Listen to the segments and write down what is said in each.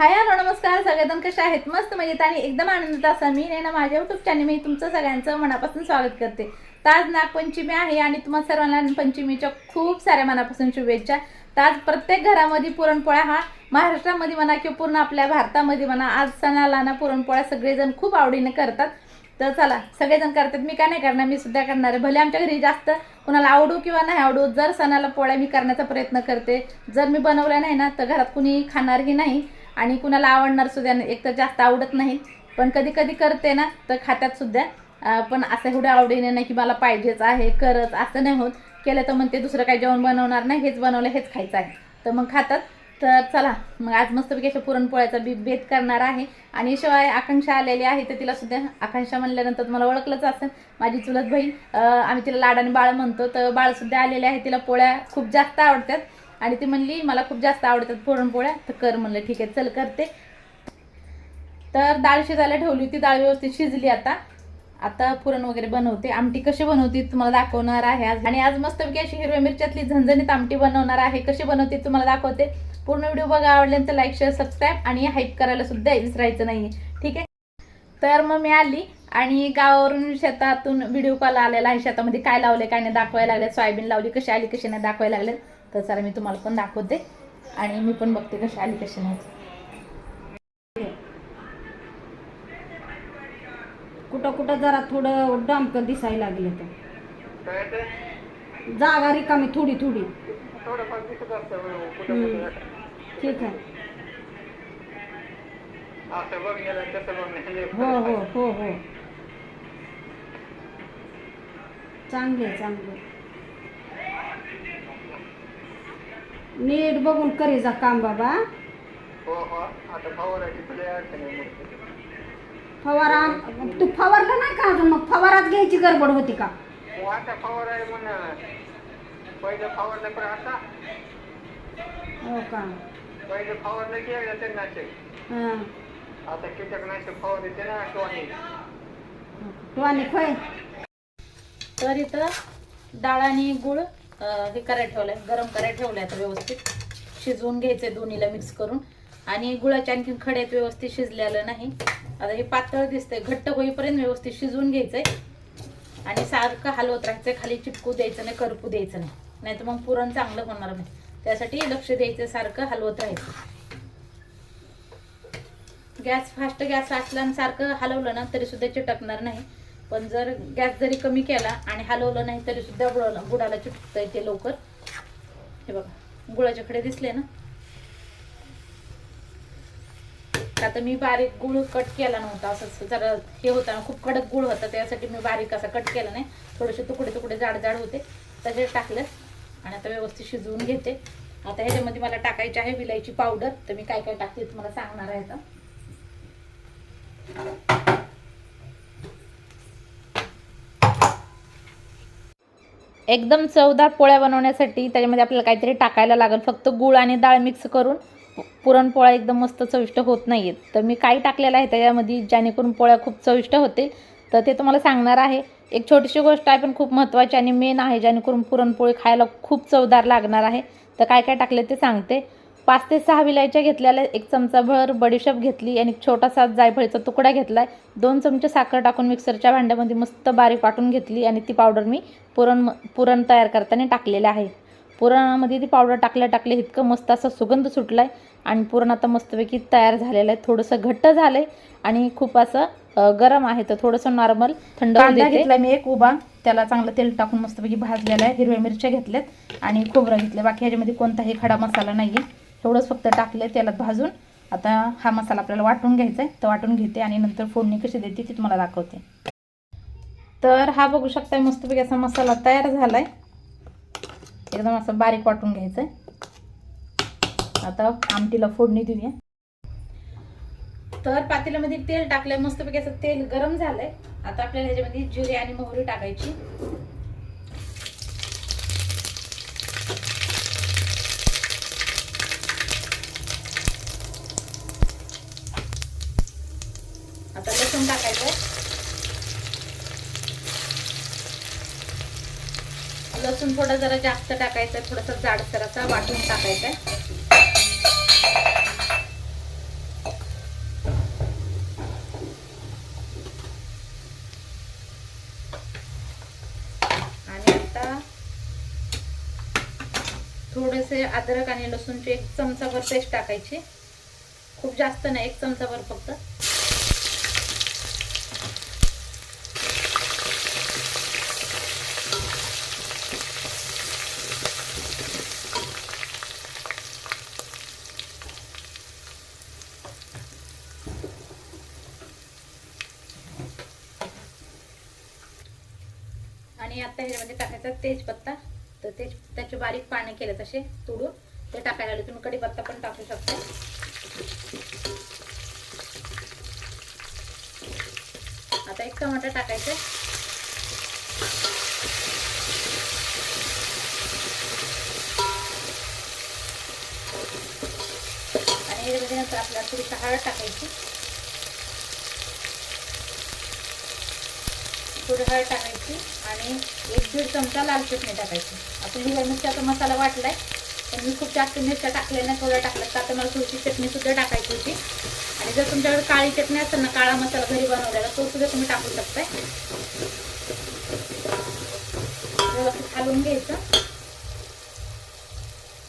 Hi hello नमस्कार. सगळेजण कसे आहेत? मस्त मजेत आणि एकदम आनंदात असा मी नाही ना माझ्या युट्यूब चॅनल मी तुमचं सगळ्यांचं मनापासून स्वागत करते. तर आज नागपंचमी आहे आणि तुम्हा सर्वांना पंचमीच्या खूप साऱ्या मनापासून शुभेच्छा. तर आज प्रत्येक घरामध्ये पुरणपोळ्या हा महाराष्ट्रामध्ये म्हणा किंवा पूर्ण आपल्या भारतामध्ये म्हणा आज सणाला ना पुरणपोळ्या सगळेजण खूप आवडीने करतात. तर चला सगळेजण करतात. मी काय नाही करणार मी सुद्धा करणार आहे. भले आमच्या घरी जास्त कुणाला आवडू किंवा नाही आवडू जर सणाला पोळ्या मी करण्याचा प्रयत्न करते. जर मी बनवल्या नाही ना तर घरात कुणी खाणारही नाही. आणि कुणाला आवडणार सुद्धा एक तर जास्त आवडत नाही पण कधी कधी करते ना तर खात्यात सुद्धा पण असं एवढ्या आवडीने नाही की मला पाहिजेच आहे करत असं नाही होत. केलं तर म्हणते दुसरं काही जेवण बनवणार नाही हेच बनवलं हेच खायचं आहे. तर मग खातात. तर चला मग आज मस्तपैकी अशा पुरणपोळ्याचा बी बेत करणार आहे. आणि शिवाय आकांक्षा आलेली आहे तर तिला सुद्धा आकांक्षा म्हणल्यानंतर मला ओळखलंच असेल. माझी चुलत बहीण आम्ही तिला लाडाने बाळ म्हणतो तर बाळसुद्धा आलेले आहे तिला पोळ्या खूप जास्त आवडतात. आणि ती म्हणली मला खूप जास्त आवडतात पुरणपोळ्या. तर कर म्हणलं ठीक आहे चल करते. तर डाळ शिजायला ठेवली होती डाळ व्यवस्थित शिजली आता. आता पुरण वगैरे बनवते. आमटी कशी बनवते तुम्हाला दाखवणार आहे आज. आणि आज मस्तपैकी अशी हिरव्या मिरच्यातली झणझणीत आमटी बनवणार आहे. कशी बनवते तुम्हाला दाखवते. पूर्ण व्हिडिओ बघा आवडल्यानंतर लाईक शेअर सबस्क्राईब आणि हाईप करायला सुद्धा विसरायचं नाही ठीक आहे? तर मग मी आली आणि गावावरून शेतातून व्हिडिओ कॉल आलेला आहे. शेतामध्ये काय लावले काय नाही दाखवायला लागले सोयाबीन लावली कशी आली कशी नाही दाखवायला लागले तर चला मी तुम्हाला पण दाखवते. आणि मी पण बघते कशी आली कशी नाही. कुठं कुठं जरा थोडं डामकं दिसायला लागले तर जागा रिकामी थोडी थोडी. ठीक आहे. हो हो हो हो. चांगले चांगले नीट बघून करी जा काम बाबा. हो हो. आता फवारायची तुला अडचण आहे मोठी. फवारा तू फवारलं नाही का अजून? मग फवारात घ्यायची गडबड होती का? हो, आता फवाराय पहिलं फवारलं पण आता. हो का? पहिलं फवारलं केलं ते नाशक हां. आता कीटकनाशक फवारायचे ना टॉनिक. तू आणि खोय तर इथं डाळ आणि गुळ हे करायला ठेवलंय गरम करायला ठेवलंय आता व्यवस्थित. शिजवून घ्यायचंय दोन्हीला मिक्स करून. आणि गुळाच्या आणखीन खड्यात व्यवस्थित शिजलेलं नाही. आता हे पातळ दिसतंय घट्ट होईपर्यंत व्यवस्थित शिजवून घ्यायचंय. आणि सारखं हलवत राहायचंय खाली चिपकू द्यायचं नाही करपू द्यायचं नाही. नाही तर मग पुरण चांगलं होणार नाही. त्यासाठी लक्ष द्यायचं सारखं हलवत राहायचं. गॅस फास्ट गॅस असला आणि सारखं हलवलं ना तरी सुद्धा चिटकणार नाही. पण जर गॅस जरी कमी केला आणि हलवलं नाही तरी सुद्धा गुळाला गुडाला चिटकतं ते लवकर. हे बघा गुळाचे खडे दिसले ना? आता मी बारीक गुळ कट केला नव्हता असं जरा हे होता ना खूप कडक गुळ होता त्यासाठी मी बारीक असा कट केला नाही. थोडेसे तुकडे तुकडे जाड जाड होते. त्याच्यात टाकले आणि आता व्यवस्थित शिजवून घेते. आता ह्याच्यामध्ये मला टाकायची आहे विलायची पावडर. तर मी काय काय टाकते तुम्हाला सांगणार आहे आता. एकदम चवदार पोळ्या बनवण्यासाठी त्याच्यामध्ये आपल्याला काहीतरी टाकायला लागेल. फक्त गूळ आणि डाळ मिक्स करून पुरणपोळ्या एकदम मस्त चविष्ट होत नाही आहेत तर मी काय टाकलेलं आहे त्याच्यामध्ये जेणेकरून पोळ्या खूप चविष्ट होतील. तर ते तुम्हाला सांगणार आहे. एक छोटीशी गोष्ट आहे पण खूप महत्त्वाची आणि मेन आहे जेणेकरून पुरणपोळी खायला खूप चवदार लागणार आहे. तर काय काय टाकले ते सांगते. पाच ते सहा विलायच्या घेतलेल्या एक चमचाभर बडीशेप घेतली आणि एक छोटासा जायफळीचा तुकडा घेतला आहे दोन चमचे साखर टाकून मिक्सरच्या भांड्यामध्ये मस्त बारीक वाटून घेतली आणि ती पावडर मी पुरण पुरण तयार करताना टाकलेलं आहे. पुरणामध्ये ती पावडर टाकल्या टाकल्या इतकं मस्त असा सुगंध सुटला आहे आणि पुरण आता मस्तपैकी तयार झालेलं आहे. थोडंसं घट्ट झालं आहे आणि खूप असं गरम आहे. तर थोडंसं नॉर्मल थंड घेतला मी एक उभा. त्याला चांगलं तेल टाकून मस्तपैकी भाजलेला आहे. हिरव्या मिरच्या घेतल्यात आणि खोबरं घेतलं बाकी ह्याच्यामध्ये कोणताही खडा मसाला नाही आहे एवढंच फक्त टाकलं तेलात भाजून. आता हा मसाला आपल्याला वाटून घ्यायचा आहे तर वाटून घेते आणि नंतर फोडणी कशी देते ती तुम्हाला दाखवते. तर हा बघू शकता मस्तपैकी असा मसाला तयार झाला आहे एकदम असं बारीक वाटून घ्यायचं आहे आता आमटीला फोडणी देऊया. तर पातेल्यामध्ये तेल टाकलंय. मस्तपैकी असं तेल गरम झालंय. आता आपल्याला ह्याच्यामध्ये जिरे आणि मोहरी टाकायची. थोडा जरा जास्त टाकायचं थोडंसं जाड जाडसर असा वाटून आणि आता थोडेसे अद्रक आणि लसूणचे एक चमचाभर पेस्ट टाकायची. खूप जास्त नाही एक चमचाभर फक्त. केले तसे तोडून. ते टाकायला लागले. तुम्ही कढीपत्ता पण टाकू शकता. आता एक टमाटर टाकायचं. आणि नंतर आपल्याला थोडी हळद टाकायची. थोडी हळद टाकायची. आणि एक दीड चमचा लाल चटणी टाकायची. आपण हिरव्या मिरच्याचा मसाला वाटलाय पण मी खूप जास्त मिरच्या टाकल्या थोडा थोड्या तर आता मला थोडीशी चटणी सुद्धा टाकायची होती. आणि जर तुमच्याकडे काळी चटणी असेल ना काळा मसाला घरी बनवलेला तो सुद्धा तुम्ही टाकू शकताय. व्यवस्थित घालून घ्यायचं.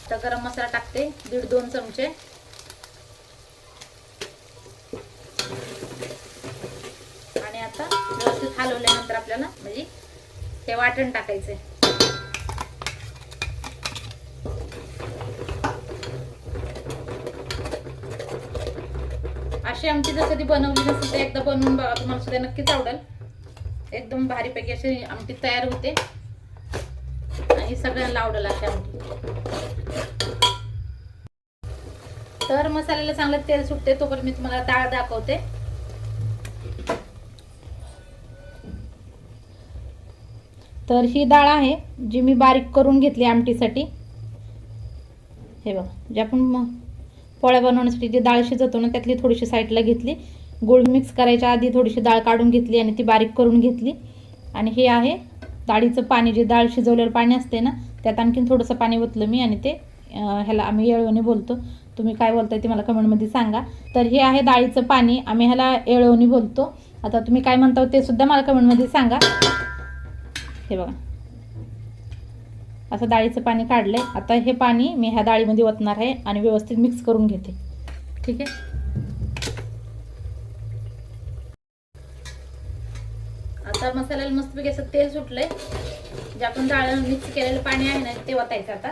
आता गरम मसाला टाकते दीड दोन चमचे. आणि आता व्यवस्थित हलवल्यानंतर आपल्याला ते हे वाटण टाकायचंय. अशी आमची जर कधी बनवली नसेल तर एकदा बनवून बघा तुम्हाला सुद्धा नक्कीच आवडेल. एकदम भारीपैकी अशी आमटी तयार होते. आणि सगळ्यांना आवडेल अशी आमटी. तर मसाल्याला चांगलं तेल सुटते तोपर्यंत मी तुम्हाला डाळ दाखवते. तर ही डाळ आहे जी मी बारीक करून घेतली आमटीसाठी. हे बघा जे आपण पोळ्या बनवण्यासाठी जी डाळ शिजवतो ना त्यातली थोडीशी साईडला घेतली. गुळ मिक्स करायच्या आधी थोडीशी डाळ काढून घेतली आणि ती बारीक करून घेतली. आणि हे आहे डाळीचं पाणी जे डाळ शिजवलेलं पाणी असते ना त्यात आणखीन थोडंसं पाणी ओतलं मी आणि ते ह्याला आम्ही येळवणी बोलतो. तुम्ही काय बोलताय ते मला कमेंटमध्ये सांगा. तर हे आहे डाळीचं पाणी आम्ही ह्याला येळवणी बोलतो. आता तुम्ही काय म्हणता हो ते सुद्धा मला कमेंटमध्ये सांगा. हे बघा. असं डाळीचं पाणी काढलंय. आता हे पाणी मी ह्या डाळीमध्ये ओतणार आहे आणि व्यवस्थित मिक्स करून घेते. ठीक आहे? आता मसाल्याला मस्तपैकी असं तेल सुटलंय. जे आपण डाळ मिक्स केलेलं पाणी आहे ना ते ओतायचं आता.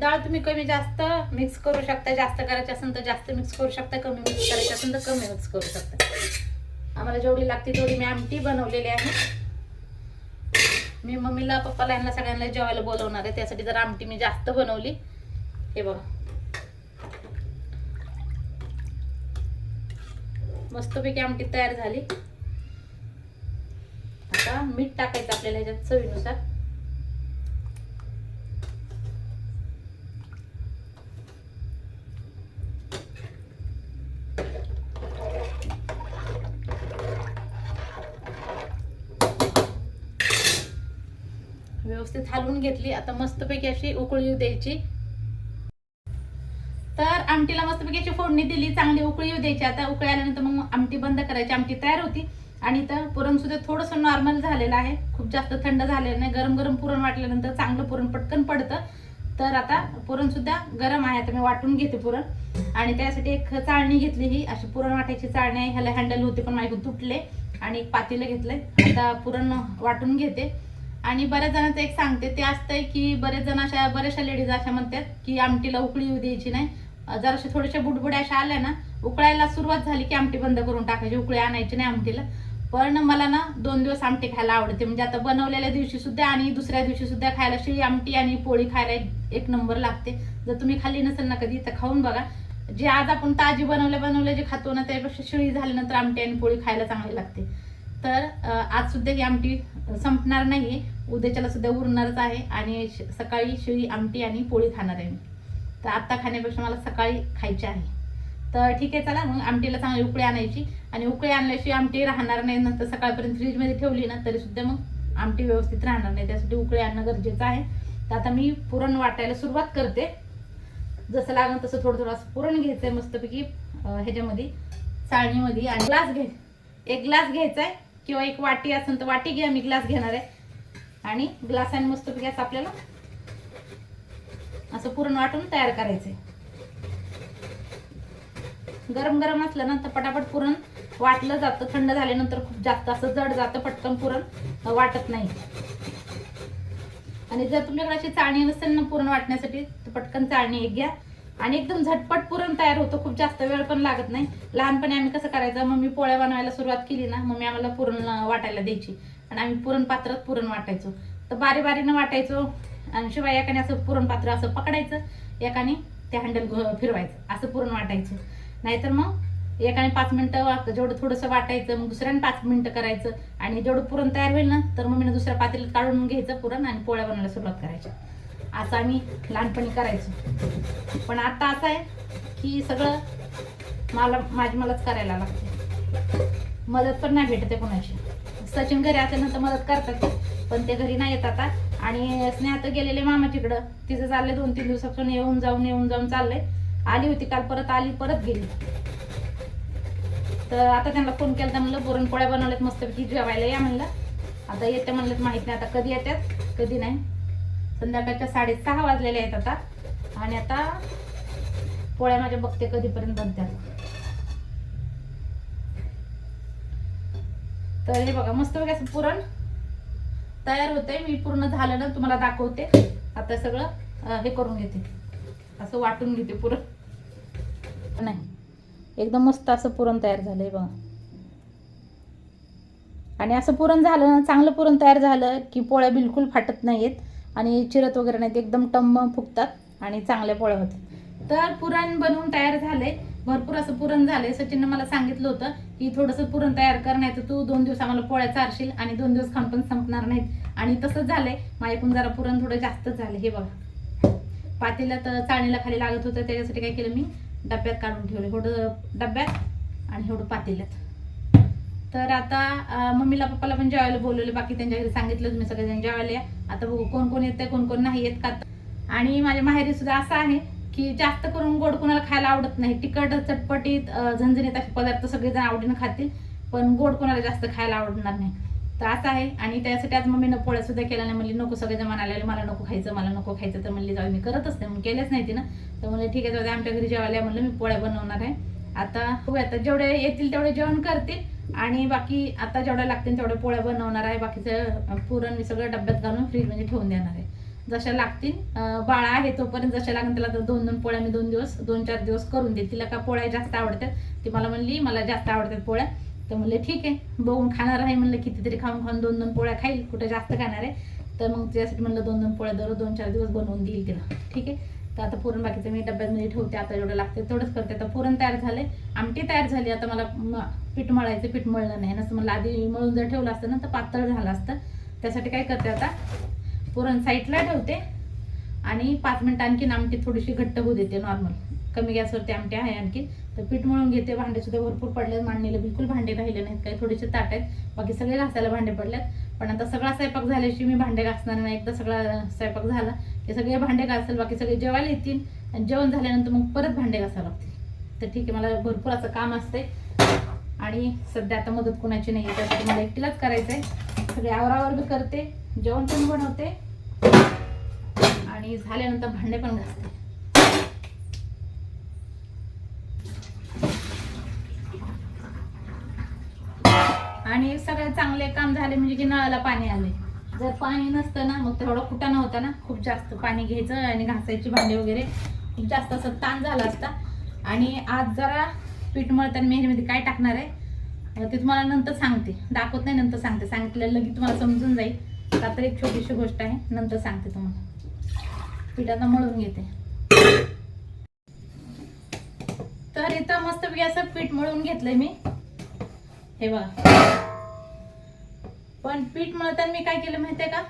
डाळ तुम्ही कमी जास्त मिक्स करू शकता. जास्त करायची असेल तर जास्त मिक्स करू शकता. कमी मिक्स करायची असेल तर कमी मिक्स करू शकता. आम्हाला जेवढी लागते तेवढी मी आमटी बनवलेली आहे. मी मम्मीला पप्पाला यांना सगळ्यांना जेवायला बोलवणार आहे. त्यासाठी जर आमटी मी जास्त बनवली. हे बघा. मस्तपैकी आमटी तयार झाली. आता मीठ टाकायचं आपल्याला ह्याच्यात चवीनुसार. व्यवस्थित हलवून घेतली. आता मस्तपैकी अशी उकळी येऊ द्यायची. तर आमटीला मस्तपैकी अशी फोडणी दिली. चांगली उकळी येऊ द्यायची. आता उकळी आल्यानंतर मग आमटी बंद करायची. आमटी तयार होती. आणि तर पुरण सुद्धा थोडंसं नॉर्मल झालेलं आहे. खूप जास्त थंड झालेलं नाही. गरम गरम पुरण वाटल्यानंतर चांगलं पुरण पटकन पडतं. तर आता पुरण सुद्धा गरम आहे. आता मी वाटून घेते पुरण. आणि त्यासाठी एक चाळणी घेतली ही. अशी पुरण वाटायची चाळणी. आहे ह्याला हँडल होते पण माझ्याकडून तुटले. आणि एक पातेलं घेतलंय. आता पुरण वाटून घेते. आणि बऱ्याच जणांचं एक सांगते ते असतंय की बरेच जण अशा बऱ्याचशा लेडीज अशा म्हणतात की आमटीला उकळी येऊ द्यायची नाही. जर जराशा थोड्याशा बुडबुड्या अशा आल्या ना उकळायला सुरुवात झाली की आमटी बंद करून टाकायची उकळी आणायची नाही आमटीला. पण मला ना दोन दिवस आमटी खायला आवडते म्हणजे आता बनवलेल्या दिवशी सुद्धा आणि दुसऱ्या दिवशी सुद्धा खायला शिळी आमटी आणि पोळी खायला एक- एक नंबर लागते. जर तुम्ही खाल्ली नसेल ना कधी तर खाऊन बघा. जे आज आपण ताजी बनवल्या बनवल्या जे खातो ना त्यापेक्षा शिळी झाल्यानंतर आमटी आणि पोळी खायला चांगली लागते. तर आज सुद्धा ही आमटी संपणार नाही उद्याच्याला सुद्धा उरणारच आहे आणि श- सकाळी शिळी आमटी आणि पोळी खाणार आहे मी. तर आत्ता खाण्यापेक्षा मला सकाळी खायची आहे. तर ठीक आहे चला मग आमटीला चांगली उकळी आणायची. आणि उकळी आणल्याशिवाय आमटी राहणार नाही नंतर सकाळपर्यंत फ्रीजमध्ये ठेवली ना तरी सुद्धा मग आमटी व्यवस्थित राहणार नाही. त्यासाठी उकळी आणणं गरजेचं आहे. तर आता मी पुरण वाटायला सुरुवात करते. जसं लागेल तसं थोडं थोडं असं पुरण घ्यायचं आहे मस्तपैकी ह्याच्यामध्ये चाळणीमध्ये. आणि ग्लास घे एक ग्लास घ्यायचा आहे किंवा एक वाटी असेल तर वाटी घ्या मी ग्लास घेणार आहे. आणि ग्लासाने मस्त गॅस आपल्याला असं पुरण वाटून तयार करायचंय. गरम गरम असलं ना तर पटापट पुरण वाटलं जातं थंड झाल्यानंतर खूप जास्त असं जड जातं पटकन पुरण वाटत नाही. आणि जर तुमच्याकडे अशी चाळणी नसेल ना पुरण वाटण्यासाठी तर पटकन चाळणी एक घ्या. आणि एकदम झटपट पुरण तयार होतो. खूप जास्त वेळ पण लागत नाही. लहानपणी आम्ही कसं करायचं मम्मी पोळ्या बनवायला सुरुवात केली ना मम्मी आम्हाला पुरण वाटायला द्यायची. आणि आम्ही पुरण पात्रात पुरण वाटायचो. तर बारी बारीनं वाटायचो आणि शिवाय एकाने असं पुरण पात्र असं पकडायचं एकाने ते हँडल फिरवायचं. असं पुरण वाटायचं. नाहीतर मग एकाने पाच मिनटं जेवढं थोडंसं वाटायचं मग दुसऱ्याने पाच मिनटं करायचं. आणि जेवढं पुरण तयार होईल ना तर मम्मीने दुसऱ्या पातेल्यात काढून घ्यायचं पुरण आणि पोळ्या बनवायला सुरुवात करायची असं आम्ही लहानपणी करायचो. पण आता असं आहे की सगळं मला माझी मलाच करायला लागते. मदत पण नाही भेटते कोणाची. सचिन घरी असल्यानंतर तर मदत करतात पण ते घरी नाही येत आता. आणि स्नेहात तर गेलेले मामाच्याकडं तिचं चाललंय दोन तीन दिवसापासून येऊन जाऊन येऊन जाऊन चाललंय. आली होती काल परत आली परत गेली. तर आता त्यांना फोन केला तर म्हणलं पुरणपोळ्या बनवल्यात मस्तपैकी जेवायला या म्हणलं. आता येते म्हणलं माहीत नाही आता कधी येतात कधी नाही. संध्याकाळच्या साडेसहा वाजलेले आहेत आता. आणि आता पोळ्या माझ्या बघते कधीपर्यंत बनतात तर हे बघा मस्त बघा पुरण तयार होते मी पूर्ण झालं ना तुम्हाला दाखवते. आता सगळं हे करून घेते. असं वाटून घेते पुरण. नाही एकदम मस्त असं पुरण तयार झालं आहे बघा. आणि असं पुरण झालं ना चांगलं पुरण तयार झालं की पोळ्या बिलकुल फाटत नाहीत आणि चिरत वगैरे नाही ते एकदम टम फुगतात आणि चांगल्या पोळ्या होतात. तर पुरण बनवून तयार झाले. भरपूर असं पुरण झाले. सचिननं मला सांगितलं होतं की थोडंसं पुरण तयार कर नाही तर तू दोन दिवस आम्हाला पोळ्या चारशील आणि दोन दिवस खाऊन पण संपणार नाहीत. आणि तसंच झालंय. माझ्याकडून जरा पुरण थोडं जास्तच झालं. हे बघा. पातेला तर चाळणीला खाली लागत होतं. त्याच्यासाठी काय केलं मी? डब्यात काढून ठेवले. एवढं डब्यात आणि एवढं पातेल्यात. तर आता मम्मीला पप्पाला पण जेवायला बोलवलं. बाकी त्यांच्या घरी सांगितलं तुम्ही सगळेजण जेवायला या. आता बघू कोण कोण येते कोण कोण नाही येत का? आणि माझ्या माहेरी सुद्धा असं आहे की जास्त करून गोड कोणाला खायला आवडत नाही. तिखट चटपटीत अं, झणझणीत असे पदार्थ सगळेजण आवडीनं खातील पण गोड कोणाला जास्त खायला आवडणार नाही. तर असं आहे. आणि त्यासाठी आज मम्मीनं पोळ्या सुद्धा केल्या नाही. म्हणली नको सगळेजण म्हणाले मला नको खायचं मला नको खायचं. तर म्हणली जाऊ मी करतच नाही. मग केलंच नाही तिनं. तर म्हणलं ठीक आहे जाऊ दे, आमच्या घरी जेवायला या." म्हणलं मी पोळ्या बनवणार आहे. आता बघूया आता जेवढे येतील तेवढे जेवण करतील. आणि बाकी आता जेवढ्या लागतील तेवढ्या पोळ्या बनवणार आहे. बाकीचं पुरण मी सगळं डब्यात घालून फ्रीजमध्ये ठेवून देणार आहे. जशा लागतील बाळा आहे तोपर्यंत जशा लागेल त्याला तर दोन दोन पोळ्या मी दोन दिवस दोन चार दिवस करून दे तिला का पोळ्या जास्त आवडतात? ती मला म्हणली मला जास्त आवडतात पोळ्या. तर म्हणले ठीक आहे बघून खाणार आहे. म्हणलं कितीतरी खाऊन खाऊन दोन दोन पोळ्या खाईल कुठे जास्त खाणार आहे. तर मग त्यासाठी म्हणलं दोन दोन पोळ्या दररोज दोन चार दिवस बनवून देईल तिला. ठीक आहे? तर आता पुरण बाकीचं मी डब्यामध्ये म्हणजे ठेवते आता जेवढं लागते तेवढंच करते. आता पुरण तयार झाले आमटी तयार झाली आता मला म- पीठ मळायचं पीठ मळलं नाही. नसं मला आधी मळून जर ठेवलं असतं ना तर पातळ झालं असतं. त्यासाठी काय करते आता पुरण साईडला ठेवते आणि पाच मिनटं आणखीन आमटी थोडीशी घट्ट होऊ देते नॉर्मल कमी गॅसवरती आमटी आहे आणखी तर पीठ मळून घेते. भांडे सुद्धा भरपूर पडलेत. मांडणीला बिलकुल भांडे राहिले नाहीत. काही थोडेसे ताट आहेत. बाकी सगळे घासायला भांडे पडल्यात पण आता सगळा स्वयंपाक झाल्याशी मी भांडे घासणार नाही. एकदा सगळा स्वयंपाक झाला की सगळे भांडे घासेल. बाकी सगळे जेवायला येतील. आणि जेवण झाल्यानंतर मग परत भांडे घासावं लागतील. तर ठीक आहे. मला भरपूर असं काम असते आणि सध्या आता मदत कोणाची नाही आहे. त्यासाठी मला एकटीलाच करायचं आहे सगळे आवरावर बी करते. जेवण पण बनवते. आणि झाल्यानंतर भांडे पण घासते. आणि सगळे चांगले काम झाले म्हणजे की नळाला पाणी आले. जर पाणी नसतं ना मग तेवढा कुटाणा होता ना खूप जास्त पाणी घ्यायचं आणि घासायची भांडे वगैरे. खूप जास्त असं ताण झाला असता. आणि आज जरा पीठ मळताना मेहरीमध्ये काय टाकणार आहे ते तुम्हाला नंतर सांगते. दाखवत नाही नंतर सांगते. सांगितलेलं लगेच तुम्हाला समजून जाईल. का तर एक छोटीशी गोष्ट आहे नंतर सांगते तुम्हाला. पीठ आता मळून घेते. तर इथं मस्तपैकी असं पीठ मळून घेतलंय मी. हे बघा. पण पीठ मळताना मी काय केलं माहितीये का?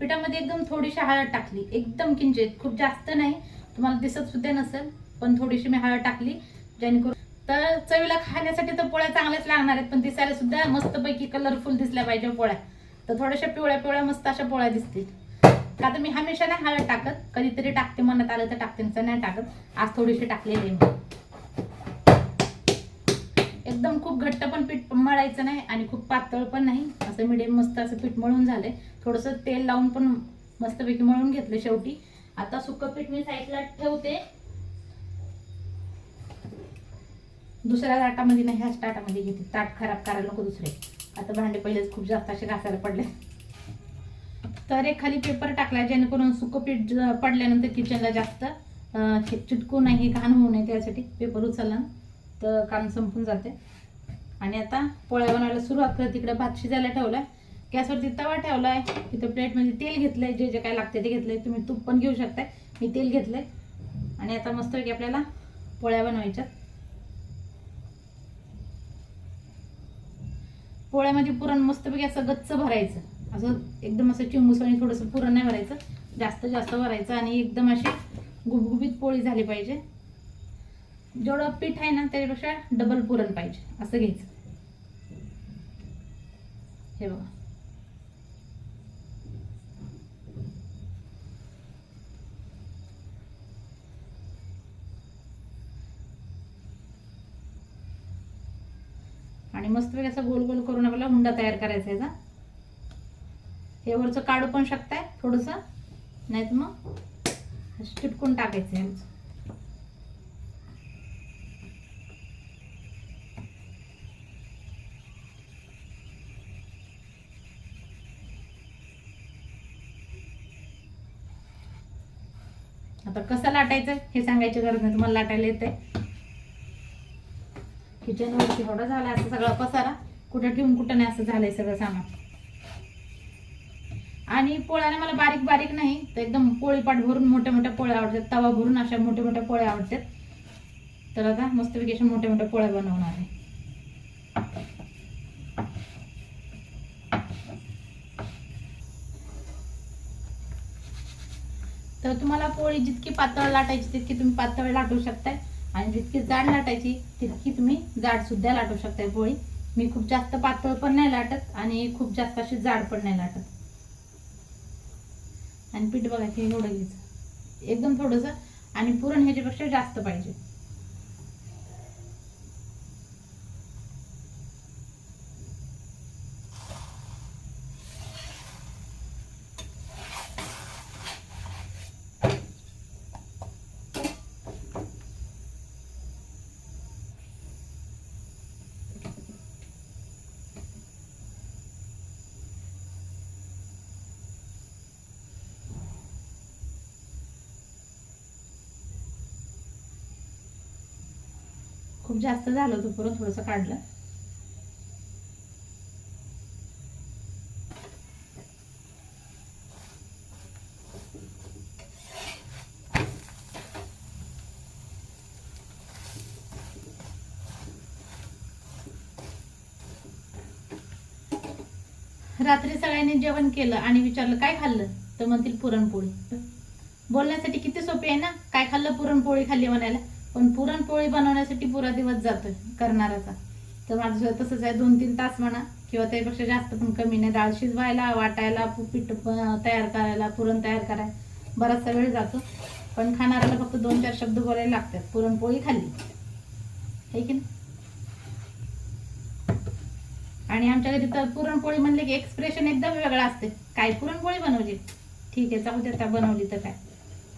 पिठामध्ये एकदम थोडीशी हळद टाकली. एकदम किंचित. खूप जास्त नाही. तुम्हाला दिसत सुद्धा नसेल पण थोडीशी मी हळद टाकली. जेणेकरून तर चवीला खाण्यासाठी तर पोळ्या चांगल्याच लागणार आहेत पण दिसायला सुद्धा मस्तपैकी कलरफुल दिसल्या पाहिजे पोळ्या. तर थोड्याशा पिवळ्या पिवळ्या मस्त अशा पोळ्या दिसतील. का तर मी हमेशा नाही हळद टाकत. कधीतरी टाकते मनात आलं तर टाकते नाही टाकत. आज थोडीशी टाकलेली आहे एकदम खूप घट्ट पण पीठ मळायचं नाही आणि खूप पातळ पण नाही. असं मिडियम मस्त असं पीठ मळून झालंय. थोडंसं तेल लावून पण मस्तपैकी मळून घेतलं शेवटी. आता सुकं पीठ मी साईडला ठेवते. दुसऱ्या ताटामध्ये नाही ह्याच ताटामध्ये घेते. ताट खराब करायला नको दुसरे. आता भांडे पहिलेच खूप जास्त असे घासायला पडले तर एक खाली पेपर टाकला जेणेकरून सुकं पीठ पडल्यानंतर किचनला जास्त चिटकू नाही घाण होऊ नये त्यासाठी. पेपर उचलला. तर काम संपून जाते. आणि आता पोळ्या बनवायला सुरुवात करते तिकडे भात शिजायला ठेवलाय. गॅसवरती तवा ठेवलाय तिथं प्लेटमध्ये तेल घेतलंय जे जे काय लागते ते घेतलंय. तुम्ही तूप पण घेऊ शकताय मी तेल घेतलंय. आणि आता मस्तपैकी आपल्याला पोळ्या बनवायच्यात. पोळ्यामध्ये पुरण मस्तपैकी असं गच्च भरायचं. असं एकदम असं चिंबूस आणि थोडंसं पुरण नाही भरायचं. जास्त जास्त भरायचं आणि एकदम अशी गुबगुबीत पोळी झाली पाहिजे. जेवढं पीठ आहे ना त्याच्यापेक्षा डबल पुरण पाहिजे. असं घ्यायचं. हे बघा. आणि मस्तपैकी असं गोल गोल करून आपल्याला हुंडा तयार करायचा आहे याचा. हे वरचं काढू पण शकताय थोडंसं. नाहीत मग चिटकून टाकायचं आहे आता कसं लाटायचं हे सांगायची गरज नाही तुम्हाला लाटायला येते किचनवरती थोडं झालं असं सगळा पसारा. कुठं ठेवून कुठं नाही असं झालंय सगळं सामान. आणि पोळ्याने मला बारीक बारीक नाही तर एकदम पोळीपाट भरून मोठ्या मोठ्या पोळ्या आवडतात. तवा भरून अशा मोठ्या मोठ्या पोळ्या आवडतात. तर आता मस्तपैकी अशा मोठ्या मोठ्या पोळ्या बनवणार आहे. तर तुम्हाला पोळी जितकी पातळ लाटायची तितकी तुम्ही पातळ लाटू शकताय. आणि जितकी जाड लाटायची तितकी तुम्ही जाड सुद्धा लाटू शकताय पोळी. मी खूप जास्त पातळ पण नाही लाटत आणि खूप जास्त अशी जाड पण नाही लाटत. आणि पीठ बघा हे एवढं घ्यायचं. एकदम थोडंसं आणि पुरण ह्याच्यापेक्षा जास्त पाहिजे. खूप जास्त झालं होतं पुरण थोडंसं काढलं. रात्री सगळ्यांनी जेवण केलं आणि विचारलं काय खाल्लं? तर म्हणतील पुरणपोळी. बोलण्यासाठी किती सोपी आहे ना? काय खाल्लं पुरणपोळी खाल्ली म्हणायला? पण पुरणपोळी बनवण्यासाठी पुरा दिवस जातोय करणाराचा तर माझं तसंच आहे. दोन तीन तास म्हणा किंवा त्यापेक्षा जास्त पण कमी नाही. डाळ शिजवायला वाटायला पीठ तयार करायला पुरण तयार करायला बराचसा वेळ जातो. पण खाणाऱ्याला फक्त दोन चार शब्द बोलायला लागतात. पुरणपोळी खाल्ली. आहे की नाही? आणि आमच्या घरी तर पुरणपोळी म्हणले की एक्सप्रेशन एकदम वेगळं असते. काय पुरणपोळी बनवली? ठीक आहे जाऊ देता बनवली तर काय?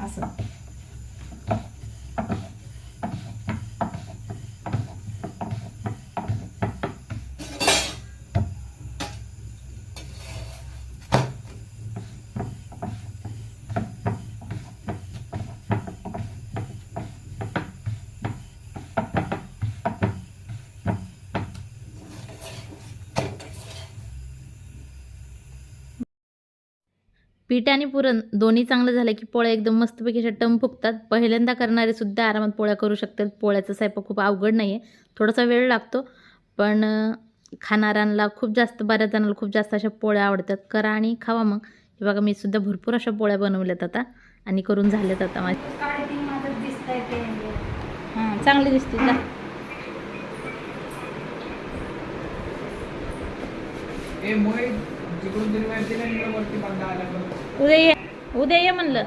असं. पीठ आणि पुरण दोन्ही चांगलं झालं की पोळ्या एकदम मस्तपैकी अशा टम फुगतात. पहिल्यांदा करणारे सुद्धा आरामात पोळ्या करू शकतात. पोळ्याचा स्वयंपाक खूप अवघड नाही आहे थोडासा वेळ लागतो. पण खाणाऱ्यांना खूप जास्त बऱ्याच जणांना खूप जास्त अशा पोळ्या आवडतात. करा आणि खावा मग. हे बघा मी सुद्धा भरपूर अशा पोळ्या बनवल्यात आता आणि करून झाल्यात आता माझ्या. काढते माझं दिसतंय ते हां चांगली दिसते जा ए मोहित उद्या ये उद्या ये म्हणलं.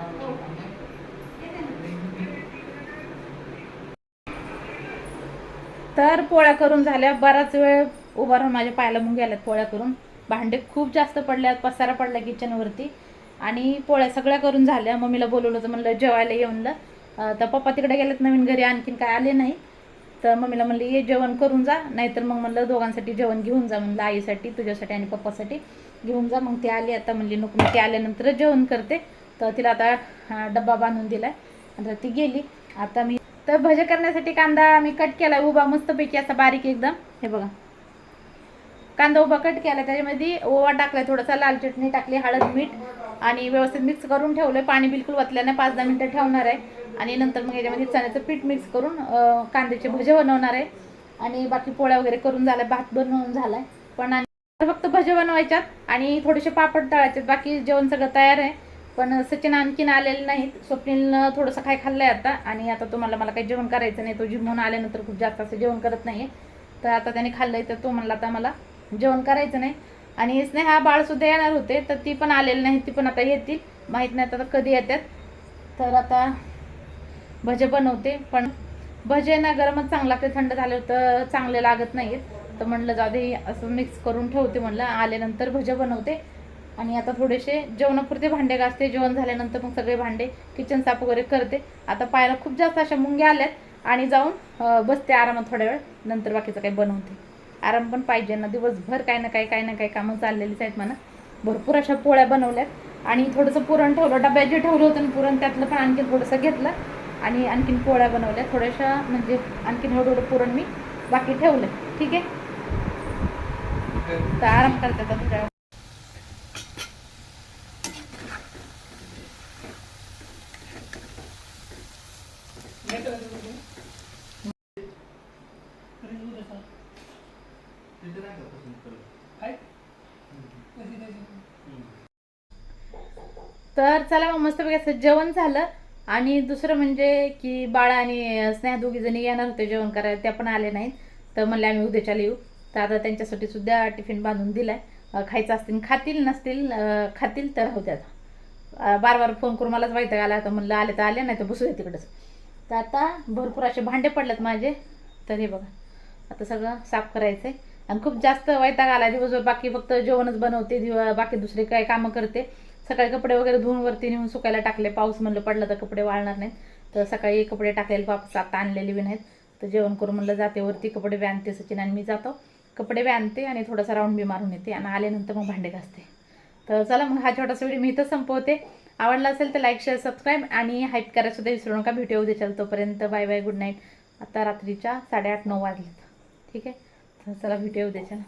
तर पोळ्या करून झाल्या. बराच वेळ उभा राहून माझ्या पायाला मुंग आल्यात पोळ्या करून. भांडे खूप जास्त पडल्यात पसारा पडला किचनवरती आणि पोळ्या सगळ्या करून झाल्या. मम्मीला बोलवलं होतं म्हणलं जेवायला येऊनलं तर पप्पा तिकडे गेलेत नवीन घरी आणखीन काय आले नाही. तर मम्मीला म्हणलं ये जेवण करून जा नाहीतर मग म्हणलं दोघांसाठी जेवण घेऊन जा म्हणलं आईसाठी तुझ्यासाठी आणि पप्पासाठी घेऊन जा. मग ती आली आता म्हणली नको मी ती आल्यानंतरच जेवण करते. तर तिला आता हा, डब्बा बांधून दिलाय. आता ती गेली. आता मी तर भजे करण्यासाठी कांदा मी कट केलाय उभा मस्तपैकी असा बारीक एकदम. हे बघा. कांदा उभा कट केला त्याच्यामध्ये ओवा टाकलाय थोडासा लाल चटणी टाकली हळद मीठ आणि व्यवस्थित मिक्स करून ठेवलंय. पाणी बिलकुल वतलं नाही. पाच दहा मिनिटं ठेवणार आहे. आणि नंतर मग याच्यामध्ये चण्याचं पीठ मिक्स करून कांद्याचे भजे बनवणार आहे. आणि बाकी पोळ्या वगैरे करून झालाय. भात बनवून झालाय. पण आणि फक्त भजे बनवायच्यात. आणि थोडेसे पापड तळायचे बाकी जेवण सगळं तयार आहे. पण सचिन आणखीन आलेले नाहीत. स्वप्नीलनं थोडंसं काय खाल्लंय आता. आणि आता तुम्हाला मला काही जेवण करायचं नाही. तो जिमून आल्यानंतर खूप जास्त असं जेवण करत नाही तर आता त्याने खाल्लंय. तर तो म्हणला आता मला जेवण करायचं नाही. आणि स्नेहा बाळ सुद्धा येणार होते तर ती पण आलेली नाही ती पण आता येतील. माहीत नाही आता कधी येतात तर आता भजे बनवते पण भजे ना गरमच चांगला ते थंड झाले तर चांगले लागत नाहीत. तर म्हणलं जाऊ दे असं मिक्स करून ठेवते म्हणलं. आल्यानंतर भजे बनवते. आणि आता थोडेसे जेवणापुरते भांडे घासते. जेवण झाल्यानंतर मग सगळे भांडे किचन साफ वगैरे करते. आता पायाला खूप जास्त अशा मुंग्या आल्यात. आणि जाऊन बसते आरामात थोड्या वेळ. नंतर बाकीचं काही बनवते. आराम पण पाहिजे ना. दिवसभर काही ना काही काही ना काही कामं चाललेलीच आहेत म्हणा. भरपूर अशा पोळ्या बनवल्यात. आणि थोडंसं पुरण ठेवलं डब्यात जे ठेवलं होतं ना पुरण त्यातलं पण आणखीन थोडंसं घेतलं आणि आणखीन पोळ्या बनवल्या. थोड्याशा म्हणजे आणखीन एवढं पुरण मी बाकी ठेवलं. ठीक आहे? तर आराम करते आता चला मग मस्तपैकी असं जेवण झालं. आणि दुसरं म्हणजे की बाळा आणि स्नेहा दोघी जणी येणार होते जेवण करायला त्या पण आले नाहीत. तर म्हणले आम्ही उद्याच्याला येऊ. तर आता त्यांच्यासाठी सुद्धा टिफिन बांधून दिलाय. खायचं असतील खातील नसतील खातील तर होत्या आता. बार बार फोन करून मलाच माहिती आला तर म्हणलं आले तर आले नाही तर बसूया तिकडंच. तर आता भरपूर असे भांडे पडलेत माझे. तर हे बघा आता सगळं साफ करायचं आहे आणि खूप जास्त वैताग आला दिवसभर बाकी फक्त जेवणच बनवते दिव बाकी दुसरे काय कामं करते. सकाळी कपडे वगैरे धुवून वरती नेऊन सुकायला टाकले. पाऊस म्हणलं पडला तर कपडे वाळणार नाहीत. तर सकाळी कपडे टाकलेले वापस आता आणलेले बी नाहीत. तर जेवण करून म्हणलं जाते वरती कपडे बी आणते सचिन आणि मी जातो. कपडे बी आणते आणि थोडासा राऊंड बी मारून येते आणि आल्यानंतर मग भांडे घासते. तर चला मग हा छोटासा व्हिडिओ मी इथं संपवते. आवडला असेल तर लाईक शेअर सबस्क्राईब आणि हाईप करायसुद्धा विसरू नका. भेटू उद्या तोपर्यंत. बाय बाय गुड नाईट आता रात्रीच्या साडेआठ नऊ वाजलेत. ठीक आहे? तर चला भेटूया चला.